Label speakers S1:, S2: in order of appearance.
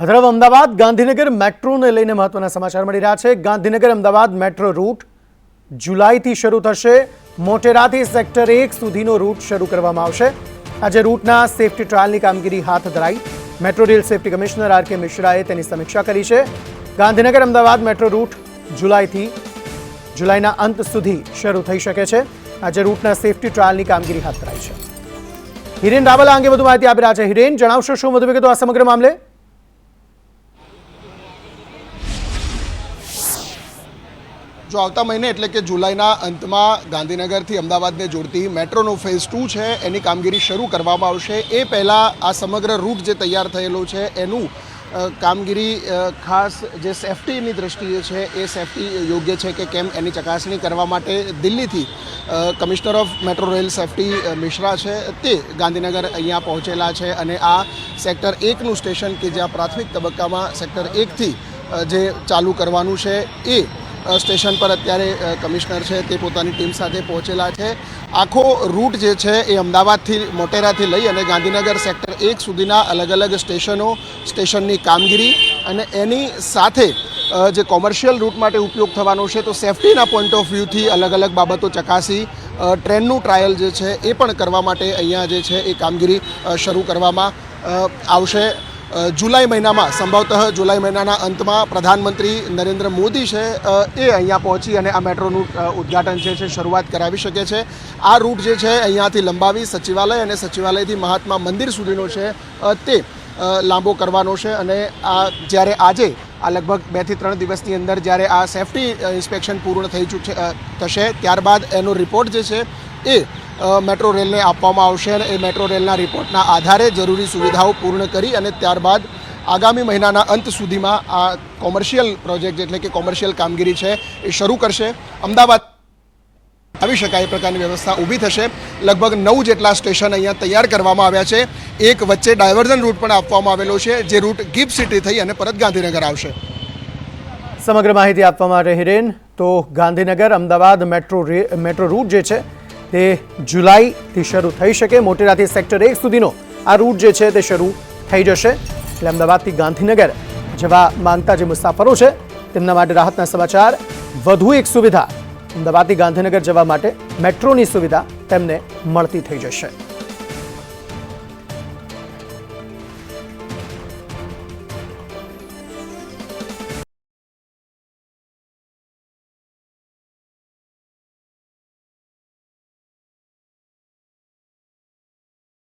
S1: હદરવ અમદાવાદ ગાંધીનગર મેટ્રોને લઈને મહત્વના સમાચાર મળી રહ્યા છે. ગાંધીનગર અમદાવાદ મેટ્રો રૂટ જુલાઈથી શરૂ થશે. મોટેરાથી સેક્ટર એક સુધીનો રૂટ શરૂ કરવામાં આવશે. આજે રૂટના સેફટી ટ્રાયલની કામગીરી હાથ ધરાઈ. Metro rail safety commissioner R K મિશ્રાએ તેની સમીક્ષા કરી છે. ગાંધીનગર અમદાવાદ મેટ્રો રૂટ જુલાઈથી જુલાઈના અંત સુધી શરૂ થઈ શકે છે. આજે રૂટના સેફટી ટ્રાયલની કામગીરી હાથ ધરાઈ છે. હિરેન રાવલ અંગે વધુ માહિતી આપી રહ્યા છે. હિરેન, જણાવશો શું વધુ વિગતો આ સમગ્ર મામલે?
S2: જો આવતા મહિને, એટલે કે જુલાઈના અંતમાં ગાંધીનગરથી અમદાવાદને જોડતી મેટ્રોનો ફેઝ ટુ છે, એની કામગીરી શરૂ કરવામાં આવશે. એ પહેલાં આ સમગ્ર રૂટ જે તૈયાર થયેલો છે, એનું કામગીરી ખાસ જે સેફટીની દ્રષ્ટિએ છે, એ સેફટી યોગ્ય છે કે કેમ એની ચકાસણી કરવા માટે દિલ્હીથી commissioner of metro rail safety Mishra છે, તે ગાંધીનગર અહીંયા પહોંચેલા છે. અને આ સેક્ટર એકનું સ્ટેશન કે જ્યાં પ્રાથમિક તબક્કામાં સેક્ટર એકથી જે ચાલુ કરવાનું છે, એ સ્ટેશન પર અત્યારે કમિશનર છે તે પોતાની ટીમ સાથે પહોંચેલા છે. આખો રૂટ જે છે એ અમદાવાદથી, મોટેરાથી લઈ અને ગાંધીનગર સેક્ટર એક સુધીના અલગ અલગ સ્ટેશનો, સ્ટેશનની કામગીરી અને એની સાથે જે કોમર્શિયલ રૂટ માટે ઉપયોગ થવાનો છે, તો સેફટીના પોઈન્ટ ઓફ વ્યૂથી અલગ અલગ બાબતો ચકાસી ટ્રેનનું ટ્રાયલ જે છે એ પણ કરવા માટે અહીંયા જે છે એ કામગીરી શરૂ કરવામાં આવશે. જુલાઈ મહિનામાં, સંભવતઃ જુલાઈ મહિનાના અંતમાં પ્રધાનમંત્રી નરેન્દ્ર મોદી છે એ અહીંયા પહોંચી અને આ મેટ્રોનું ઉદ્ઘાટન જે છે, શરૂઆત કરાવી શકે છે. આ રૂટ જે છે, અહીંયાથી લંબાવી સચિવાલય અને સચિવાલયથી મહાત્મા મંદિર સુધીનો છે તે લાંબો કરવાનો છે અને આ જ્યારે આજે, આ લગભગ બેથી ત્રણ દિવસની અંદર જ્યારે આ સેફટી ઇન્સ્પેક્શન પૂર્ણ થઈ ચૂક થશે, ત્યારબાદ એનો રિપોર્ટ જે છે, એ મેટ્રો રેલને આપવામાં આવશે અને એ મેટ્રો રેલના રિપોર્ટના આધારે જરૂરી સુવિધાઓ પૂર્ણ કરી અને ત્યારબાદ આગામી મહિનાના અંત સુધીમાં આ કોમર્શિયલ પ્રોજેક્ટ એટલે કે કોમર્શિયલ કામગીરી છે એ શરૂ કરશે. અમદાવાદ આવી શકાય એ પ્રકારની વ્યવસ્થા ઊભી થશે. લગભગ નવ જેટલા સ્ટેશન અહીંયા તૈયાર કરવામાં આવ્યા છે. એક વચ્ચે ડાયવર્ઝન રૂટ પણ આપવામાં આવેલો છે, જે રૂટ ગિફ્ટ સિટી થઈ અને પરત ગાંધીનગર આવશે.
S1: સમગ્ર માહિતી આપવા માટે હિરેન. તો Gandhinagar, Ahmedabad metro metro route જે છે તે જુલાઈથી શરૂ થઈ શકે. મોટેરાથી સેક્ટર એક સુધીનો આ રૂટ જે છે તે શરૂ થઈ જશે. એટલે અમદાવાદથી ગાંધીનગર જવા માંગતા જે મુસાફરો છે, તેમના માટે રાહતના સમાચાર. વધુ એક સુવિધા અમદાવાદથી ગાંધીનગર જવા માટે મેટ્રોની સુવિધા તેમને મળતી થઈ જશે.